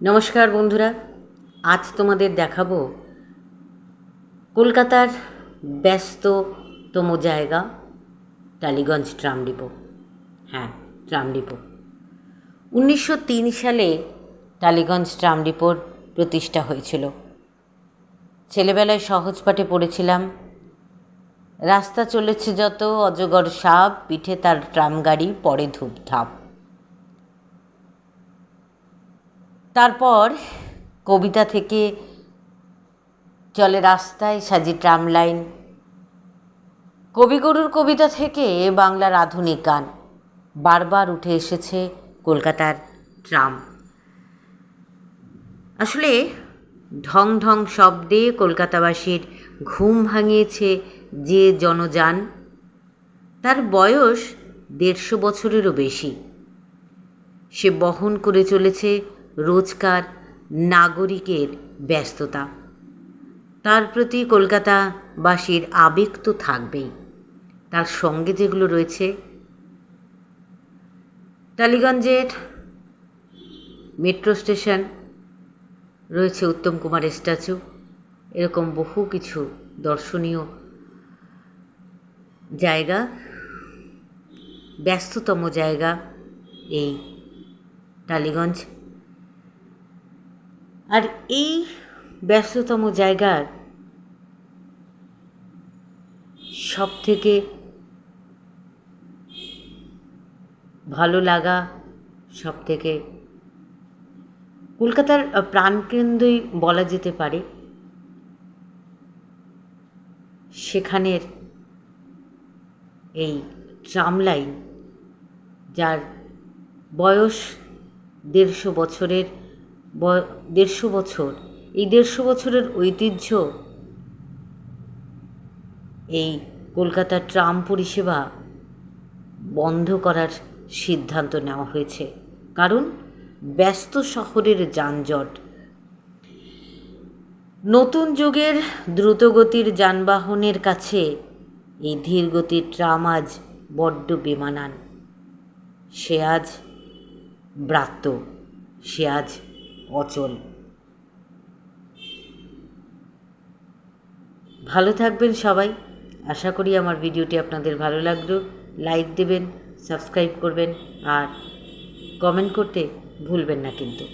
নমস্কার বন্ধুরা, আজ তোমাদের দেখাবো কলকাতার ব্যস্ততম জায়গা, টালিগঞ্জ ট্রাম ডিপো। হ্যাঁ ট্রাম ডিপো। উনিশশো তিন সালে টালিগঞ্জ ট্রাম ডিপোর প্রতিষ্ঠা হয়েছিল। ছেলেবেলায় সহজ পাঠে পড়েছিলাম, রাস্তা চলেছে যত অজগর সাপ, পিঠে তার ট্রাম গাড়ি, পরে ধূপধাপ। তারপর কবিতা থেকে চলে রাস্তায় সাজি ট্রাম লাইন। কবিগুরুর কবিতা থেকে বাংলার আধুনিক গান। বারবার উঠে এসেছে কলকাতার ট্রাম। আসলে ঢং ঢং শব্দে কলকাতাবাসীর ঘুম ভাঙিয়েছে যে জনযান। তার বয়স দেড়শো বছরেরও বেশি। সে বহন করে চলেছে রোজকার নাগরিকের ব্যস্ততা। তার প্রতি কলকাতাবাসীর আবেগ তো থাকবেই। তার সঙ্গে যেগুলো রয়েছে, টালিগঞ্জের মেট্রো স্টেশন, রয়েছে উত্তম কুমারের স্ট্যাচু। এরকম বহু কিছু দর্শনীয় জায়গা, ব্যস্ততম জায়গা এই টালিগঞ্জ। আর এই ব্যস্ততম জায়গার সব থেকে ভালো লাগা সব থেকে কলকাতার প্রাণকেন্দ্রই বলা যেতে পারে, সেখানের এই ট্রাম লাইন, যার বয়স দেড়শো বছরের দেড়শো বছর। এই দেড়শো বছরের ঐতিহ্য এই কলকাতার ট্রাম পরিষেবা বন্ধ করার সিদ্ধান্ত নেওয়া হয়েছে। কারণ ব্যস্ত শহরের যানজট। নতুন যুগের দ্রুতগতির যানবাহনের কাছে এই ধীরগতির ট্রাম আজ বড্ড বেমানান। সে আজ ব্রাত্য। সে আজ অচল। ভালো থাকবেন সবাই। আশা করি আমার ভিডিওটি আপনাদের ভালো লাগল। লাইক দেবেন, সাবস্ক্রাইব করবেন আর কমেন্ট করতে ভুলবেন না কিন্তু।